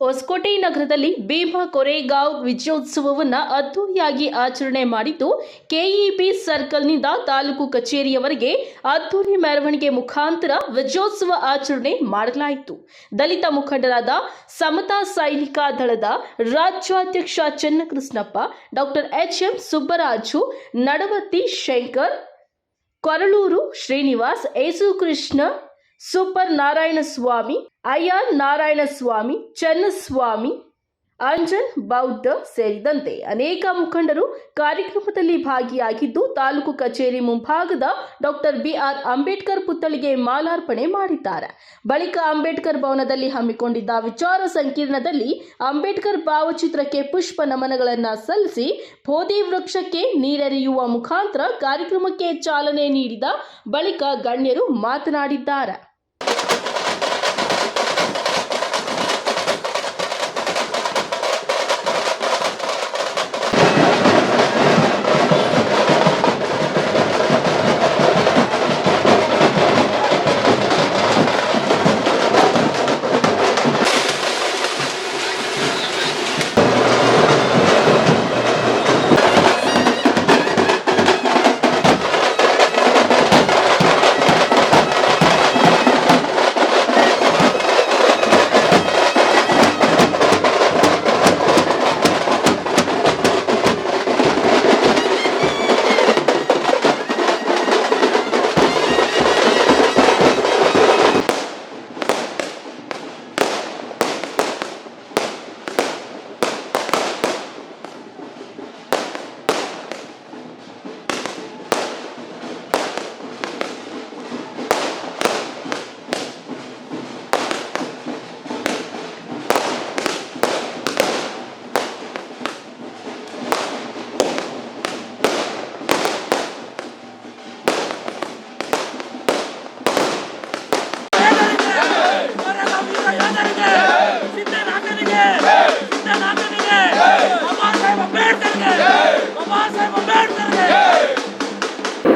ಹೊಸಕೋಟೆ ನಗರದಲ್ಲಿ ಭೀಮಾ ಕೊರೆಗಾಂವ್ ವಿಜಯೋತ್ಸವವನ್ನು ಅದ್ದೂರಿಯಾಗಿ ಆಚರಣೆ ಮಾಡಿದ್ದು ಕೆಇಬಿ ಸರ್ಕಲ್ನಿಂದ ತಾಲೂಕು ಕಚೇರಿಯವರೆಗೆ ಅದ್ದೂರಿ ಮೆರವಣಿಗೆ ಮುಖಾಂತರ ವಿಜಯೋತ್ಸವ ಆಚರಣೆ ಮಾಡಲಾಯಿತು. ದಲಿತ ಮುಖಂಡರಾದ ಸಮತಾ ಸೈನಿಕ ದಳದ ರಾಜ್ಯಾಧ್ಯಕ್ಷ Channakrishnappa, doctor H M Subbaraju Nadavatti Shankar, Koraluru Srinivas, Yesukrishna super Narayanaswamy Narayana Swamy Channaswamy Anjan, Bauddha ಸೇರಿದಂತೆ ಅನೇಕ ಮುಖಂಡರು ಕಾರ್ಯಕ್ರಮದಲ್ಲಿ ಭಾಗಿಯಾಗಿದ್ದು ತಾಲೂಕು ಕಚೇರಿ ಮುಂಭಾಗದ ಡಾಕ್ಟರ್ ಬಿಆರ್ ಅಂಬೇಡ್ಕರ್ ಪುತ್ಥಳಿಗೆ ಮಾಲಾರ್ಪಣೆ ಮಾಡಿದ್ದಾರೆ. ಬಳಿಕ ಅಂಬೇಡ್ಕರ್ ಭವನದಲ್ಲಿ ಹಮ್ಮಿಕೊಂಡಿದ್ದ ವಿಚಾರ ಸಂಕಿರಣದಲ್ಲಿ ಅಂಬೇಡ್ಕರ್ ಭಾವಚಿತ್ರಕ್ಕೆ ಪುಷ್ಪ ನಮನಗಳನ್ನು ಸಲ್ಲಿಸಿ ಬೋಧಿ ವೃಕ್ಷಕ್ಕೆ ನೀರೆರೆಯುವ ಮುಖಾಂತರ ಕಾರ್ಯಕ್ರಮಕ್ಕೆ ಚಾಲನೆ ನೀಡಿದ ಬಳಿಕ ಗಣ್ಯರು ಮಾತನಾಡಿದ್ದಾರೆ.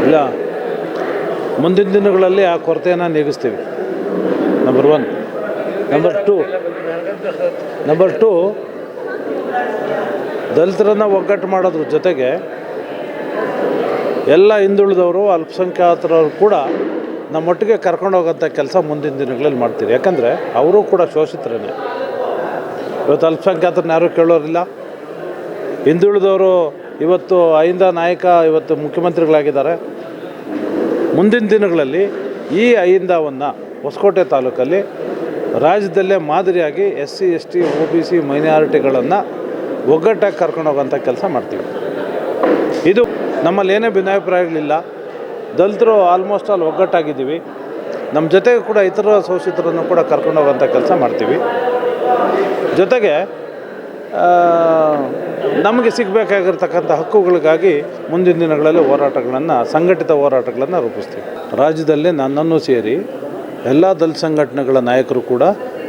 ಇಲ್ಲ. ಮುಂದಿನ ದಿನಗಳಲ್ಲಿ ಆ ಕೊರತೆಯನ್ನು ನೀಗಿಸ್ತೀವಿ. Number one number two number two ದಲಿತರನ್ನು ಒಗ್ಗಟ್ಟು ಮಾಡೋದ್ರ ಜೊತೆಗೆ ಎಲ್ಲ ಹಿಂದುಳಿದವರು, ಅಲ್ಪಸಂಖ್ಯಾತರವರು ಕೂಡ ನಮ್ಮೊಟ್ಟಿಗೆ ಕರ್ಕೊಂಡು ಹೋಗೋಂಥ ಕೆಲಸ ಮುಂದಿನ ದಿನಗಳಲ್ಲಿ ಮಾಡ್ತೀವಿ. ಯಾಕಂದರೆ ಅವರು ಕೂಡ ಶೋಷಿತರೇ ಇವತ್ತು ಅಲ್ಪಸಂಖ್ಯಾತರನ್ನ ಯಾರೂ ಕೇಳೋರಿಲ್ಲ. ಹಿಂದುಳಿದವರು ಇವತ್ತು ಐಂದ ನಾಯಕ, ಇವತ್ತು ಮುಖ್ಯಮಂತ್ರಿಗಳಾಗಿದ್ದಾರೆ. ಮುಂದಿನ ದಿನಗಳಲ್ಲಿ ಈ ಅಯ್ಯಂದಾವನ್ನು ಹೊಸಕೋಟೆ ತಾಲೂಕಲ್ಲಿ ರಾಜ್ಯದಲ್ಲೇ ಮಾದರಿಯಾಗಿ S C, S T, O B C ಮೈನಾರಿಟಿಗಳನ್ನು ಒಗ್ಗಟ್ಟಾಗಿ ಕರ್ಕೊಂಡು ಹೋಗೋಂಥ ಕೆಲಸ ಮಾಡ್ತೀವಿ. ಇದು ನಮ್ಮಲ್ಲಿ ಏನೇ ಭಿನ್ನಾಭಿಪ್ರಾಯಗಳಿಲ್ಲ. ದಲಿತರು ಆಲ್ಮೋಸ್ಟ್ ಆಲ್ ಒಗ್ಗಟ್ಟಾಗಿದ್ದೀವಿ. ನಮ್ಮ ಜೊತೆಗೆ ಕೂಡ ಇತರ ಶೋಷಿತರನ್ನು ಕೂಡ ಕರ್ಕೊಂಡು ಹೋಗೋಂಥ ಕೆಲಸ ಮಾಡ್ತೀವಿ. ಜೊತೆಗೆ ನಮಗೆ ಸಿಗಬೇಕಾಗಿರ್ತಕ್ಕಂಥ ಹಕ್ಕುಗಳಿಗಾಗಿ ಮುಂದಿನ ದಿನಗಳಲ್ಲಿ ಹೋರಾಟಗಳನ್ನು, ಸಂಘಟಿತ ಹೋರಾಟಗಳನ್ನು ರೂಪಿಸ್ತೀವಿ. ರಾಜ್ಯದಲ್ಲಿ ನನ್ನನ್ನು ಸೇರಿ ಎಲ್ಲ ದಲಿತ ಸಂಘಟನೆಗಳ ನಾಯಕರು ಕೂಡ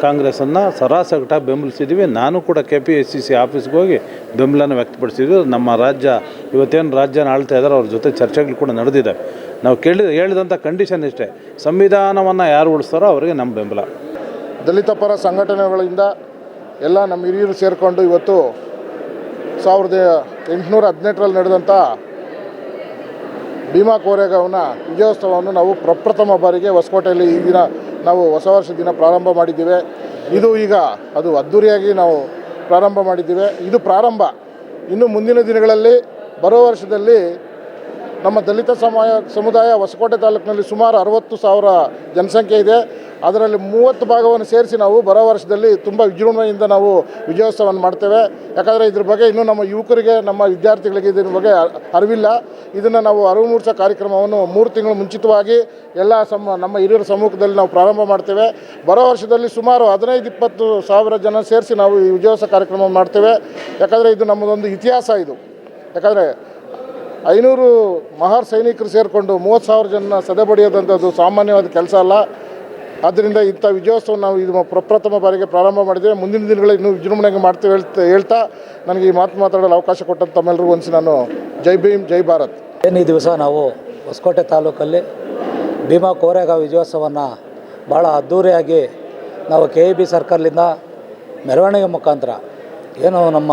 ಕಾಂಗ್ರೆಸ್ಸನ್ನು ಸರಾಸಗಟ ಬೆಂಬಲಿಸಿದ್ದೀವಿ ನಾನು ಕೂಡ K P S C C ಆಫೀಸ್ಗೆ ಹೋಗಿ ಬೆಂಬಲನ ವ್ಯಕ್ತಪಡಿಸಿದ್ವಿ. ನಮ್ಮ ರಾಜ್ಯ, ಇವತ್ತೇನು ರಾಜ್ಯನ ಆಳ್ತಾ ಇದ್ದಾರೆ ಅವ್ರ ಜೊತೆ ಚರ್ಚೆಗಳು ಕೂಡ ನಡೆದಿದ್ದಾವೆ ನಾವು ಕೇಳಿದ ಹೇಳಿದಂಥ ಕಂಡೀಷನ್ ಇಷ್ಟೇ. ಸಂವಿಧಾನವನ್ನು ಯಾರು ಉಳಿಸ್ತಾರೋ ಅವರಿಗೆ ನಮ್ಮ ಬೆಂಬಲ. ದಲಿತ ಪರ ಸಂಘಟನೆಗಳಿಂದ ಎಲ್ಲ ನಮ್ಮ ಹಿರಿಯರು ಸೇರಿಕೊಂಡು ಇವತ್ತು ಸಾವಿರದ ಎಂಟುನೂರ ಹದಿನೆಂಟರಲ್ಲಿ ನಡೆದಂಥ ಭೀಮಾ ಕೋರೆಗಾವ್ನ ವಿಜಯೋತ್ಸವವನ್ನು ನಾವು ಪ್ರಪ್ರಥಮ ಬಾರಿಗೆ ಹೊಸಕೋಟೆಯಲ್ಲಿ ಈ ದಿನ ನಾವು ಹೊಸ ವರ್ಷ ದಿನ ಪ್ರಾರಂಭ ಮಾಡಿದ್ದೇವೆ. ಇದು ಈಗ ಅದು ಅದ್ಧೂರಿಯಾಗಿ ನಾವು ಪ್ರಾರಂಭ ಮಾಡಿದ್ದೇವೆ. ಇದು ಪ್ರಾರಂಭ. ಇನ್ನು ಮುಂದಿನ ದಿನಗಳಲ್ಲಿ ಬರೋ ವರ್ಷದಲ್ಲಿ ನಮ್ಮ ದಲಿತ ಸಮಾಯ, ಸಮುದಾಯ ಹೊಸಕೋಟೆ ತಾಲೂಕಿನಲ್ಲಿ ಸುಮಾರು ಅರವತ್ತು ಸಾವಿರ ಜನಸಂಖ್ಯೆ ಇದೆ. ಅದರಲ್ಲಿ ಮೂವತ್ತು ಭಾಗವನ್ನು ಸೇರಿಸಿ ನಾವು ಬರೋ ವರ್ಷದಲ್ಲಿ ತುಂಬ ವಿಜೃಂಭಣೆಯಿಂದ ನಾವು ವಿಜಯೋತ್ಸವವನ್ನು ಮಾಡ್ತೇವೆ. ಯಾಕಂದರೆ ಇದ್ರ ಬಗ್ಗೆ ಇನ್ನೂ ನಮ್ಮ ಯುವಕರಿಗೆ, ನಮ್ಮ ವಿದ್ಯಾರ್ಥಿಗಳಿಗೆ ಇದ್ರ ಬಗ್ಗೆ ಅರಿವಿಲ್ಲ. ಇದನ್ನು ನಾವು ಅರಿವು ಮೂಡಿಸೋ ಕಾರ್ಯಕ್ರಮವನ್ನು ಮೂರು ತಿಂಗಳು ಮುಂಚಿತವಾಗಿ ಎಲ್ಲ ಸಮ, ನಮ್ಮ ಹಿರಿಯರ ಸಮ್ಮುಖದಲ್ಲಿ ನಾವು ಪ್ರಾರಂಭ ಮಾಡ್ತೇವೆ. ಬರೋ ವರ್ಷದಲ್ಲಿ ಸುಮಾರು ಹದಿನೈದು, ಇಪ್ಪತ್ತು ಸಾವಿರ ಜನ ಸೇರಿಸಿ ನಾವು ಈ ವಿಜಯೋತ್ಸವ ಕಾರ್ಯಕ್ರಮ ಮಾಡ್ತೇವೆ. ಯಾಕಂದರೆ ಇದು ನಮ್ಮದೊಂದು ಇತಿಹಾಸ ಇದು. ಯಾಕಂದರೆ ಐನೂರು ಮಹಾರ್ ಸೈನಿಕರು ಸೇರಿಕೊಂಡು ಮೂವತ್ತು ಸಾವಿರ ಜನ ಸದೆಬಡಿಯೋದಂಥದ್ದು ಸಾಮಾನ್ಯವಾದ ಕೆಲಸ ಅಲ್ಲ. ಆದ್ದರಿಂದ ಇಂಥ ವಿಜಯೋತ್ಸವ ನಾವು ಇದು ಪ್ರಪ್ರಥಮ ಬಾರಿಗೆ ಪ್ರಾರಂಭ ಮಾಡಿದ್ದೇವೆ ಮುಂದಿನ ದಿನಗಳಲ್ಲಿ ಇನ್ನೂ ವಿಜೃಂಭಣೆಗೆ ಮಾಡ್ತೇವೆ ಹೇಳ್ತಾ ಹೇಳ್ತಾ ನನಗೆ ಈ ಮಾತು ಮಾತಾಡಲು ಅವಕಾಶ ಕೊಟ್ಟಂತ ತಮ್ಮೆಲ್ಲರಿಗೂ ಒಂದು ನಾನು ಜೈ ಭೀಮ್, ಜೈ ಭಾರತ್. ಏನು ಈ ದಿವಸ ನಾವು ಹೊಸಕೋಟೆ ತಾಲೂಕಲ್ಲಿ ಭೀಮಾ ಕೋರೆಗಾಂವ್ ವಿಜಯೋತ್ಸವವನ್ನು ಭಾಳ ಅದ್ಧೂರಿಯಾಗಿ ನಾವು ಕೆ ಇ ಬಿ ಸರ್ಕಲ್ನಿಂದ ಮೆರವಣಿಗೆ ಮುಖಾಂತರ ಏನು ನಮ್ಮ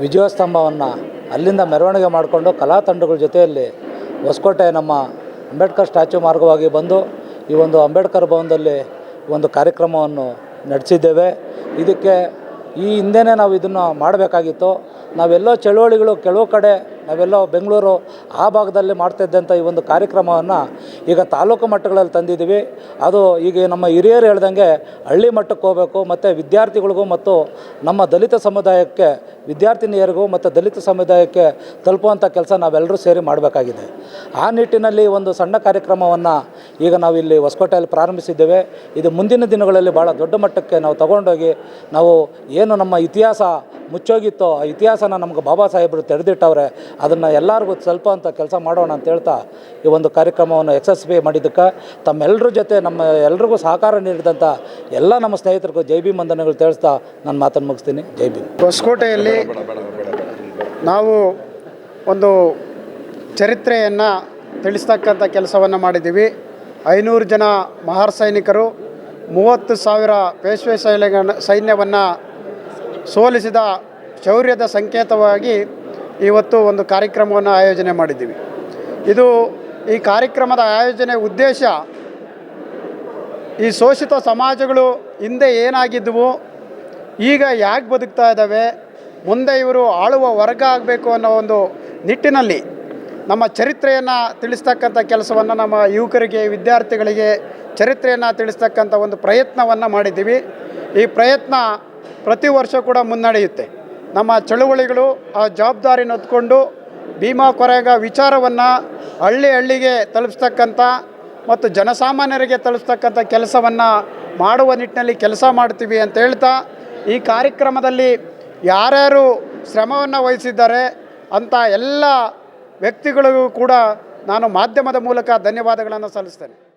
ವಿಜಯ ಸ್ತಂಭವನ್ನು ಅಲ್ಲಿಂದ ಮೆರವಣಿಗೆ ಮಾಡಿಕೊಂಡು ಕಲಾ ತಂಡಗಳ ಜೊತೆಯಲ್ಲಿ ಹೊಸಕೋಟೆ ನಮ್ಮ ಅಂಬೇಡ್ಕರ್ ಸ್ಟ್ಯಾಚ್ಯೂ ಮಾರ್ಗವಾಗಿ ಬಂದು ಈ ಒಂದು ಅಂಬೇಡ್ಕರ್ ಭವನದಲ್ಲಿ ಒಂದು ಕಾರ್ಯಕ್ರಮವನ್ನು ನಡೆಸಿದ್ದೇವೆ. ಇದಕ್ಕೆ ಈ ಹಿಂದೆನೇ ನಾವು ಇದನ್ನು ಮಾಡಬೇಕಾಗಿತ್ತು. ನಾವೆಲ್ಲೋ ಚಳುವಳಿಗಳು ಕೆಲವು ಕಡೆ, ನಾವೆಲ್ಲೋ ಬೆಂಗಳೂರು ಆ ಭಾಗದಲ್ಲಿ ಮಾಡ್ತಿದ್ದಂಥ ಈ ಒಂದು ಕಾರ್ಯಕ್ರಮವನ್ನು ಈಗ ತಾಲೂಕು ಮಟ್ಟಗಳಲ್ಲಿ ತಂದಿದ್ದೀವಿ. ಅದು ಈಗ ನಮ್ಮ ಹಿರಿಯರು ಹೇಳ್ದಂಗೆ ಹಳ್ಳಿ ಮಟ್ಟಕ್ಕೆ ಹೋಗಬೇಕು, ಮತ್ತು ವಿದ್ಯಾರ್ಥಿಗಳಿಗೂ ಮತ್ತು ನಮ್ಮ ದಲಿತ ಸಮುದಾಯಕ್ಕೆ, ವಿದ್ಯಾರ್ಥಿನಿಯರಿಗೂ ಮತ್ತು ದಲಿತ ಸಮುದಾಯಕ್ಕೆ ತಲುಪುವಂಥ ಕೆಲಸ ನಾವೆಲ್ಲರೂ ಸೇರಿ ಮಾಡಬೇಕಾಗಿದೆ. ಆ ನಿಟ್ಟಿನಲ್ಲಿ ಒಂದು ಸಣ್ಣ ಕಾರ್ಯಕ್ರಮವನ್ನು ಈಗ ನಾವು ಇಲ್ಲಿ ಹೊಸಕೋಟೆಯಲ್ಲಿ ಪ್ರಾರಂಭಿಸಿದ್ದೇವೆ. ಇದು ಮುಂದಿನ ದಿನಗಳಲ್ಲಿ ಭಾಳ ದೊಡ್ಡ ಮಟ್ಟಕ್ಕೆ ನಾವು ತಗೊಂಡೋಗಿ ನಾವು ಏನು ನಮ್ಮ ಇತಿಹಾಸ ಮುಚ್ಚೋಗಿತ್ತೋ, ಆ ಇತಿಹಾಸನ ನಮ್ಗೆ ಬಾಬಾ ಸಾಹೇಬರು ತೆರೆದಿಟ್ಟವ್ರೆ, ಅದನ್ನು ಎಲ್ಲರಿಗೂ ಸ್ವಲ್ಪ ಅಂತ ಕೆಲಸ ಮಾಡೋಣ ಅಂತ ಹೇಳ್ತಾ ಈ ಒಂದು ಕಾರ್ಯಕ್ರಮವನ್ನು ಯಶಸ್ವಿ ಮಾಡಿದ್ದಕ್ಕೆ. ತಮ್ಮೆಲ್ಲರ ಜೊತೆ ನಮ್ಮ ಎಲ್ರಿಗೂ ಸಹಕಾರ ನೀಡಿದಂಥ ಎಲ್ಲ ನಮ್ಮ ಸ್ನೇಹಿತರಿಗೂ ಜೈ ಬಿ ವಂದನೆಗಳು ತಿಳಿಸ್ತಾ ನಾನು ಮಾತನ್ನು ಮುಗಿಸ್ತೀನಿ. ಜೈ ಬಿ ಹೊಸಕೋಟೆಯಲ್ಲಿ ನಾವು ಒಂದು ಚರಿತ್ರೆಯನ್ನು ತಿಳಿಸ್ತಕ್ಕಂಥ ಕೆಲಸವನ್ನು ಮಾಡಿದ್ದೀವಿ. ಐನೂರು ಜನ ಮಹಾರ್ ಸೈನಿಕರು, ಮೂವತ್ತು ಸಾವಿರ ಪೇಶ್ವೆ ಸೈನ್ಯ ಸೈನ್ಯವನ್ನು ಸೋಲಿಸಿದ ಶೌರ್ಯದ ಸಂಕೇತವಾಗಿ ಇವತ್ತು ಒಂದು ಕಾರ್ಯಕ್ರಮವನ್ನು ಆಯೋಜನೆ ಮಾಡಿದ್ದೀವಿ. ಇದು ಈ ಕಾರ್ಯಕ್ರಮದ ಆಯೋಜನೆ ಉದ್ದೇಶ ಈ ಶೋಷಿತ ಸಮಾಜಗಳು ಹಿಂದೆ ಏನಾಗಿದ್ದವು ಈಗ ಯಾಕೆ ಬದುಕ್ತಾ ಇದ್ದಾವೆ, ಮುಂದೆ ಇವರು ಆಳುವ ವರ್ಗ ಆಗಬೇಕು ಅನ್ನೋ ಒಂದು ನಿಟ್ಟಿನಲ್ಲಿ ನಮ್ಮ ಚರಿತ್ರೆಯನ್ನು ತಿಳಿಸ್ತಕ್ಕಂಥ ಕೆಲಸವನ್ನು ನಮ್ಮ ಯುವಕರಿಗೆ, ವಿದ್ಯಾರ್ಥಿಗಳಿಗೆ ಚರಿತ್ರೆಯನ್ನು ತಿಳಿಸ್ತಕ್ಕಂಥ ಒಂದು ಪ್ರಯತ್ನವನ್ನು ಮಾಡಿದ್ದೀವಿ. ಈ ಪ್ರಯತ್ನ ಪ್ರತಿ ವರ್ಷ ಕೂಡ ಮುನ್ನಡೆಯುತ್ತೆ. ನಮ್ಮ ಚಳುವಳಿಗಳು ಆ ಜವಾಬ್ದಾರಿನ ಹೊತ್ಕೊಂಡು ಭೀಮಾ ಕೊರೆಗ ವಿಚಾರವನ್ನು ಹಳ್ಳಿ ಹಳ್ಳಿಗೆ ತಲುಪಿಸ್ತಕ್ಕಂಥ ಮತ್ತು ಜನಸಾಮಾನ್ಯರಿಗೆ ತಲುಪಿಸ್ತಕ್ಕಂಥ ಕೆಲಸವನ್ನು ಮಾಡುವ ನಿಟ್ಟಿನಲ್ಲಿ ಕೆಲಸ ಮಾಡ್ತೀವಿ ಅಂತ ಹೇಳ್ತಾ, ಈ ಕಾರ್ಯಕ್ರಮದಲ್ಲಿ ಯಾರ್ಯಾರು ಶ್ರಮವನ್ನು ವಹಿಸಿದ್ದಾರೆ ಅಂತ ಎಲ್ಲ ವ್ಯಕ್ತಿಗಳಿಗೂ ಕೂಡ ನಾನು ಮಾಧ್ಯಮದ ಮೂಲಕ ಧನ್ಯವಾದಗಳನ್ನು ಸಲ್ಲಿಸ್ತೇನೆ.